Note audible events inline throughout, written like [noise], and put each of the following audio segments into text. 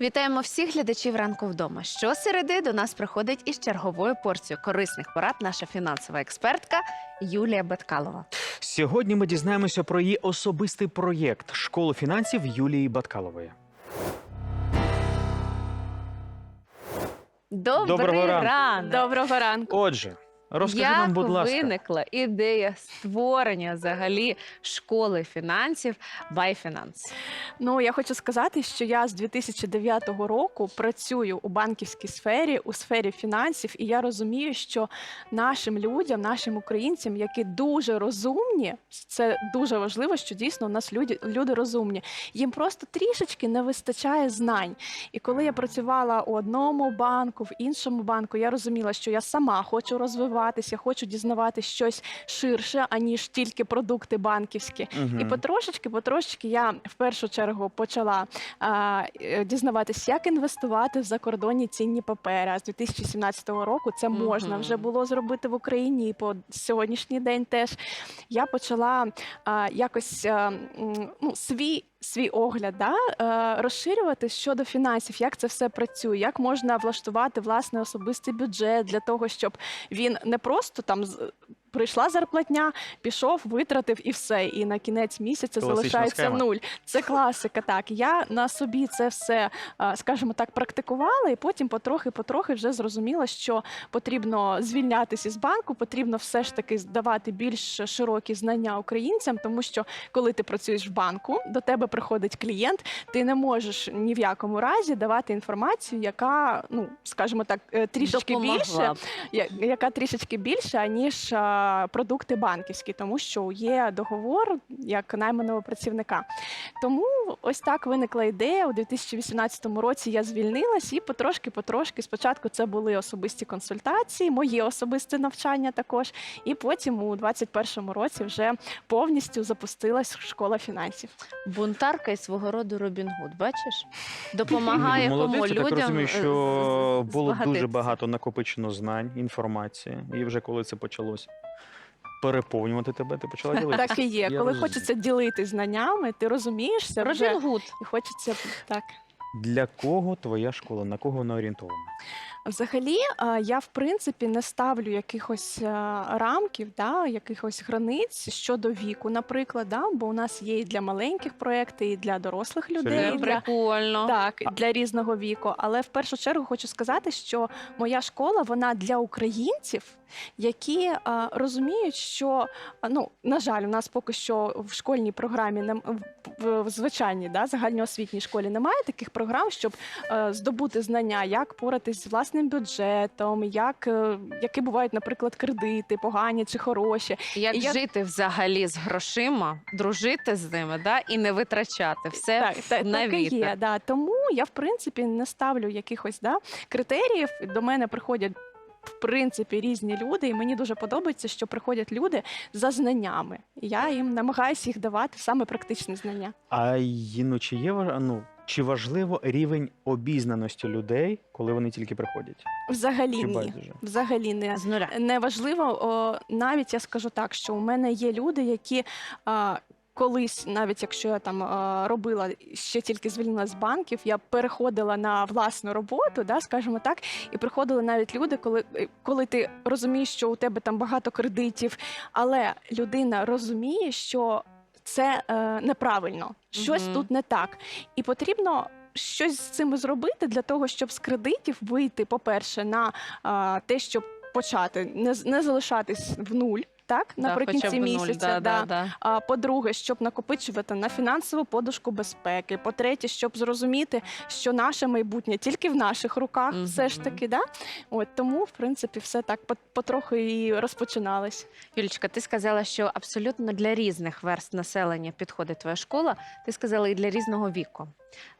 Вітаємо всіх глядачів ранку вдома. Щосереди до нас приходить із черговою порцією корисних порад наша фінансова експертка Юлія Баткалова. Сьогодні ми дізнаємося про її особистий проєкт школу фінансів Юлії Баткалової. Добрий Доброго ранку. ранок! Доброго ранку. Отже, розкажи Як нам, будь ласка, виникла ідея створення взагалі школи фінансів Байфінанс? Ну я хочу сказати, що я з 2009 року працюю у банківській сфері, у сфері фінансів, і я розумію, що нашим людям, нашим українцям, які дуже розумні, це дуже важливо, що дійсно у нас люди, люди розумні. Їм просто трішечки не вистачає знань. І коли я працювала у одному банку, в іншому банку, я розуміла, що я сама хочу розвиватися, хочу дізнаватися щось ширше, аніж тільки продукти банківські. Мгм. І потрошечки, потрошечки я в першу чергу почала а, е, дізнаватися, як інвестувати в закордонні цінні папери. А з 2017 року це можна Мгм. вже було зробити в Україні і по сьогоднішній день теж. Я почала а, якось а, ну, свій. Свій огляд да, е, розширювати щодо фінансів, як це все працює, як можна влаштувати власний особистий бюджет для того, щоб він не просто там прийшла зарплатня, пішов, витратив і все. І на кінець місяця Класична залишається схема. нуль. Це класика. Так я на собі це все, а, скажімо так, практикувала, і потім потрохи-потрохи вже зрозуміла, що потрібно звільнятися з банку, потрібно все ж таки давати більш широкі знання українцям, тому що коли ти працюєш в банку, до тебе приходить клієнт, ти не можеш ні в якому разі давати інформацію, яка, ну скажімо так, е, трішечки Допомогла більше, яка трішечки більша, ніж а, продукти банківські, тому що є договор як найманого працівника. Тому ось так виникла ідея. У 2018 році я звільнилась і потрошки-потрошки. Спочатку це були особисті консультації, моє особисте навчання також. І потім у 2021 році вже повністю запустилась школа фінансів. Бунтарка і свого роду Робін Гуд, бачиш? [laughs] Допомагає кому людям. так розумію, е, що було дуже багато накопичено знань, інформації, і вже коли це почалось переповнювати тебе, ти почала [laughs] ділитися. Так і є. Я Коли розумію. хочеться ділитись знаннями, ти розумієшся вже Гуд. і хочеться так. Для кого твоя школа? На кого вона орієнтована? Взагалі, а, я в принципі не ставлю якихось рамків, да, якихось границь щодо віку, наприклад, да, бо у нас є і для маленьких проєкти, і для дорослих людей, Це і для, прикольно. так, для різного віку. Але в першу чергу хочу сказати, що моя школа вона для українців, які розуміють, що ну на жаль, у нас поки що в школьній програмі не в, звичайній да, загальноосвітній школі немає таких програм, щоб е, здобути знання, як поратись з власним бюджетом, як е, які бувають, наприклад, кредити, погані чи хороші. Як І я- жити взагалі з грошима, дружити з ними, да, і не витрачати все Так, та, на так і є. Да. Тому я в принципі не ставлю якихось да, критеріїв. До мене приходять. В принципі, різні люди, і мені дуже подобається, що приходять люди за знаннями. Я їм намагаюся їх давати саме практичні знання. А ну, чи є ну, чи важливо рівень обізнаності людей, коли вони тільки приходять? Взагалі Чи ні. байдуже? Взагалі не. З нуля. Неважливо, о, навіть я скажу так, що у мене є люди, які а, колись, навіть якщо я там робила ще тільки звільнилась з банків, я переходила на власну роботу, да, скажімо так, і приходили навіть люди, коли, е, коли ти розумієш, що у тебе там багато кредитів, але людина розуміє, що це е, неправильно, щось Мгм. тут не так, і потрібно. Щось з цим зробити для того, щоб з кредитів вийти, по-перше, на а, те, щоб почати не, не залишатись в нуль, так наприкінці хоча б нуль, місяця. да, да. да, да. А по-друге, щоб накопичувати на фінансову подушку безпеки. По-третє, щоб зрозуміти, що наше майбутнє тільки в наших руках, все ж таки, да? От тому, в принципі, все так по- потроху і розпочиналось. Юлічка, ти сказала, що абсолютно для різних верст населення підходить твоя школа. Ти сказала і для різного віку.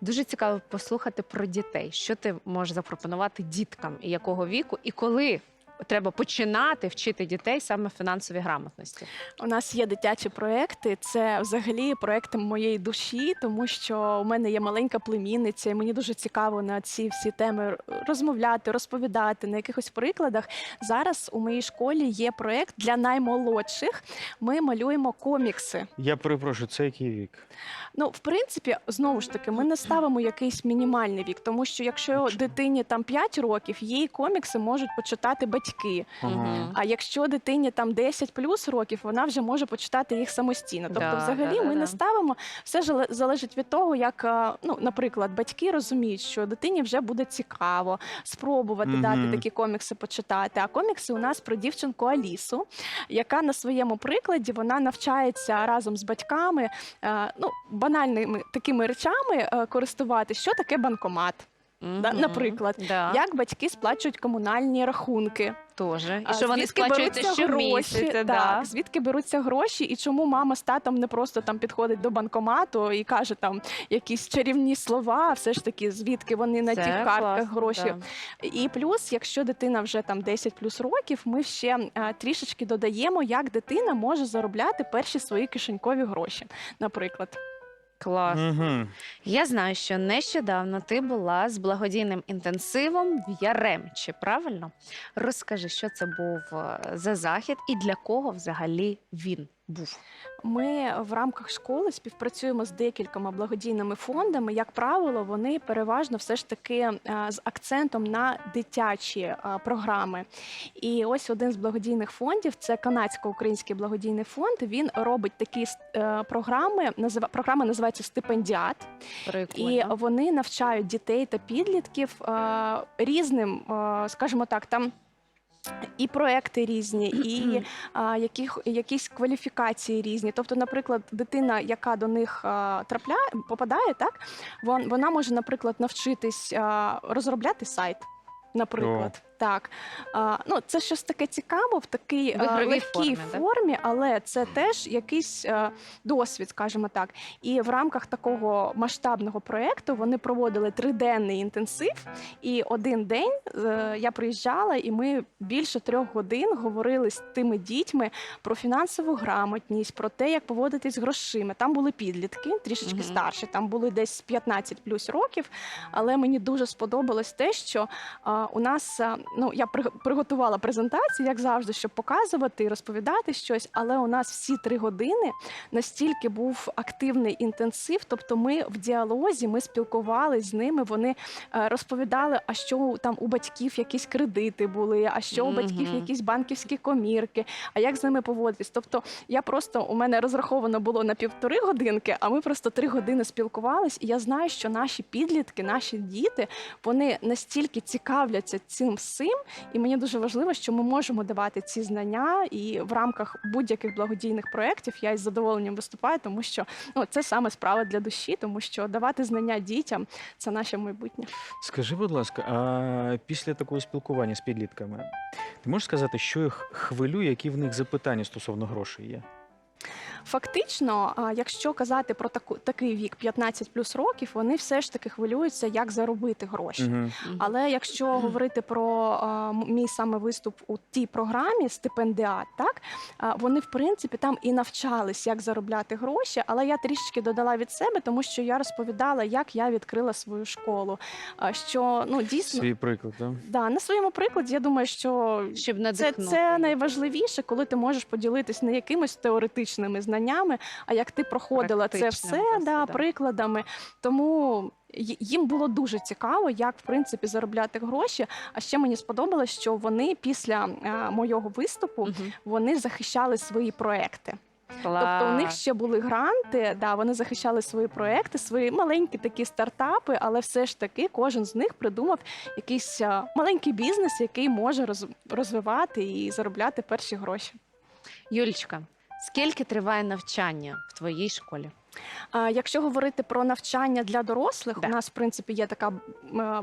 Дуже цікаво послухати про дітей. Що ти можеш запропонувати діткам і якого віку, і коли треба починати вчити дітей саме фінансовій грамотності? У нас є дитячі проекти. Це взагалі проекти моєї душі, тому що у мене є маленька племінниця, і мені дуже цікаво на ці всі теми розмовляти, розповідати на якихось прикладах. Зараз у моїй школі є проект для наймолодших. Ми малюємо комікси. Я перепрошую, це який вік? Ну, в принципі, знову ж таки, ми не ставимо якийсь мінімальний вік, тому що якщо дитині там 5 років, її комікси можуть почитати батьки. Мгм. А якщо дитині там 10 плюс років, вона вже може почитати їх самостійно. Тобто, Да, взагалі, да, ми да, не ставимо. Все зале- залежить від того, як, е, ну, наприклад, батьки розуміють, що дитині вже буде цікаво спробувати Мгм. дати такі комікси почитати. А комікси у нас про дівчинку Алісу, яка на своєму прикладі вона навчається разом з батьками, е, ну банальними такими речами е, користуватися. Що таке банкомат? Да, Мгм. наприклад, да. Як батьки сплачують комунальні рахунки? Тоже. І А що вони звідки сплачують беруться щомісяця, гроші? да. Так, звідки беруться гроші, і чому мама з татом не просто там підходить до банкомату і каже там якісь чарівні слова, а все ж таки, звідки вони на Це тих картках класно, гроші. да. І плюс, якщо дитина вже там 10 плюс років, ми ще е, трішечки додаємо, як дитина може заробляти перші свої кишенькові гроші, наприклад. Клас. Угу. Я знаю, що нещодавно ти була з благодійним інтенсивом в Яремчі, правильно? Розкажи, що це був е, за захід і для кого взагалі він був. Ми в рамках школи співпрацюємо з декількома благодійними фондами. Як правило, вони переважно все ж таки е, з акцентом на дитячі е, програми. І ось один з благодійних фондів це канадсько-український благодійний фонд. Він робить такі е, програми. Програма називається Стипендіат. І вони навчають дітей та підлітків різним, скажімо так, там. І проекти різні, [clears throat] і а, яких, якісь кваліфікації різні. Тобто, наприклад, дитина, яка до них а, трапляє, попадає, так вон, вона може, наприклад, навчитись а, розробляти сайт. Наприклад, так а, ну це щось таке цікаво в такій В а, ігровій легкій формі, формі, так? але це теж якийсь а, досвід, скажімо так. І в рамках такого масштабного проєкту вони проводили триденний інтенсив. І один день е, я приїжджала, і ми більше трьох годин говорили з тими дітьми про фінансову грамотність, про те, як поводитись з грошима. Там були підлітки, трішечки Мгм. старші, там були десь 15 плюс років. Але мені дуже сподобалось те, що а, у нас а, ну я при- приготувала презентацію, як завжди, щоб показувати і розповідати щось. Але у нас всі три години настільки був активний інтенсив. Тобто, ми в діалозі, ми спілкувалися з ними. Вони е, розповідали, а що там у батьків якісь кредити були, а що у батьків якісь банківські комірки, а як з ними поводитись. Тобто, я просто у мене розраховано було на півтори годинки, а ми просто три години спілкувались. І я знаю, що наші підлітки, наші діти, вони настільки цікавляться цим всім, і мені дуже важливо, що ми можемо давати ці знання, і в рамках будь-яких благодійних проєктів я із задоволенням виступаю, тому що ну це саме справа для душі, тому що давати знання дітям це наше майбутнє. Скажи, будь ласка, а після такого спілкування з підлітками, ти можеш сказати, що їх хвилює, які в них запитання стосовно грошей є? Фактично, якщо казати про таку такий вік 15 плюс років, вони все ж таки хвилюються, як заробити гроші. Угу. Але якщо говорити про а, мій саме виступ у тій програмі стипендіат, так а, вони в принципі там і навчались, як заробляти гроші. Але я трішечки додала від себе, тому що я розповідала, як я відкрила свою школу. А, Що ну дійсно Свій приклад, так? да на своєму прикладі, я думаю, що Щоб це, це найважливіше, коли ти можеш поділитись не якимись теоретичними знаннями, а як ти проходила це все да, да. прикладами. Тому їм було дуже цікаво, як в принципі заробляти гроші. А ще мені сподобалось, що вони після е, моєго виступу вони захищали свої проекти. Клас. Тобто у них ще були гранти, да, вони захищали свої проекти, свої маленькі такі стартапи, але все ж таки кожен з них придумав якийсь маленький бізнес, який може розвивати і заробляти перші гроші. Юлічка, скільки триває навчання в твоїй школі? А якщо говорити про навчання для дорослих, Да. у нас в принципі є така е,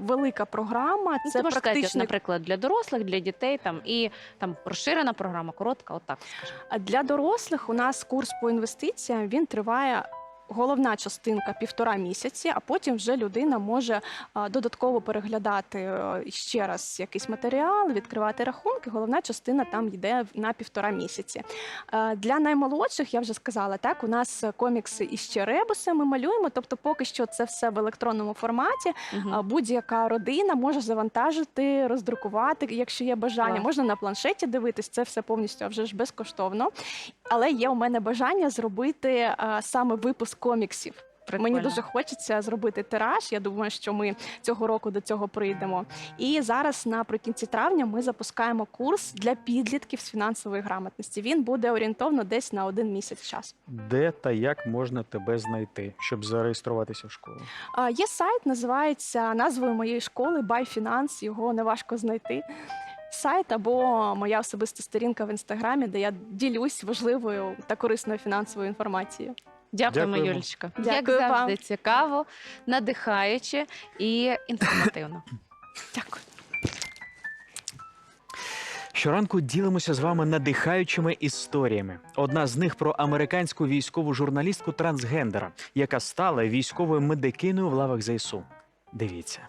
велика програма. Ну, Це ну, практичний... сказати, наприклад, для дорослих, для дітей там і там розширена програма, коротка, отак скажімо. А Для дорослих у нас курс по інвестиціям він триває головна частинка півтора місяці, а потім вже людина може додатково переглядати е, ще раз якийсь матеріал, відкривати рахунки. Головна частина там йде на півтора місяці. Е, Для наймолодших я вже сказала, так у нас комікси іще ребуси ми малюємо. Тобто, поки що це все в електронному форматі. А Будь-яка родина може завантажити, роздрукувати, якщо є бажання. Клас. Можна на планшеті дивитись, це все повністю а вже ж безкоштовно. Але є у мене бажання зробити саме випуск коміксів. Мені дуже хочеться зробити тираж. Я думаю, що ми цього року до цього прийдемо. І зараз наприкінці травня ми запускаємо курс для підлітків з фінансової грамотності. Він буде орієнтовно десь на один місяць часу. Де та як можна тебе знайти, щоб зареєструватися в школу? А, Є сайт, називається назвою моєї школи ByFinance, Його неважко знайти. Сайт або моя особиста сторінка в інстаграмі, де я ділюсь важливою та корисною фінансовою інформацією. Дякуємо, Дякуємо. Юлічка. Дякую Як вам. цікаво, надихаюче і інформативно. [laughs] Дякую. Щоранку ділимося з вами надихаючими історіями. Одна з них про американську військову журналістку трансгендера, яка стала військовою медикиною в лавах ЗСУ. Дивіться.